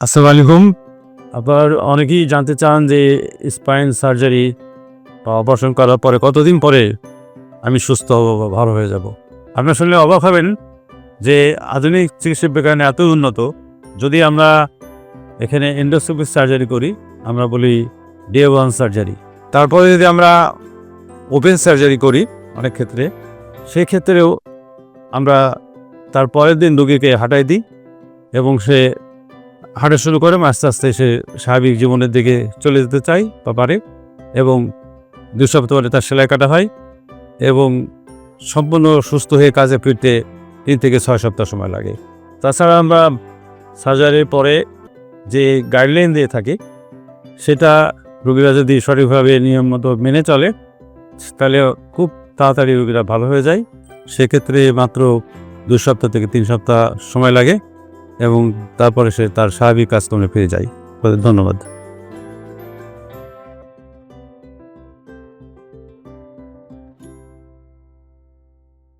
আসসালামু আলাইকুম। আবার অনেকেই জানতে চান যে স্পাইন সার্জারি বা অপারেশন করার পরে কতদিন পরে আমি সুস্থ হব বা ভালো হয়ে যাব? আপনার শুনলে অবাক হবেন যে আধুনিক চিকিৎসা বিজ্ঞানে এত উন্নত। যদি আমরা এখানে এন্ডোস্কোপিক সার্জারি করি, আমরা বলি ডে ওয়ান সার্জারি তারপরে যদি আমরা ওপেন সার্জারি করি অনেক ক্ষেত্রে সেক্ষেত্রেও আমরা তার পরের দিন রোগীকে হাঁটাই দিই এবং সে হাঁটা শুরু করে আস্তে আস্তে সে স্বাভাবিক জীবনের দিকে চলে যেতে চাই বা পারে এবং দু সপ্তাহ পরে তার সেলাই কাটা হয় এবং সম্পূর্ণ সুস্থ হয়ে কাজে ফিরতে তিন থেকে ছয় সপ্তাহ সময় লাগে। তাছাড়া আমরা সার্জারির পরে যে গাইডলাইন দিয়ে থাকি, সেটা রোগীরা যদি সঠিকভাবে নিয়ম মতো মেনে চলে, তাহলে খুব তাড়াতাড়ি রোগীরা ভালো হয়ে যায়। সেক্ষেত্রে মাত্র দু সপ্তাহ থেকে তিন সপ্তাহ সময় লাগে। এবং তারপরে সে তার স্বাভাবিক কাজকর্মে ফিরে যায়। ধন্যবাদ।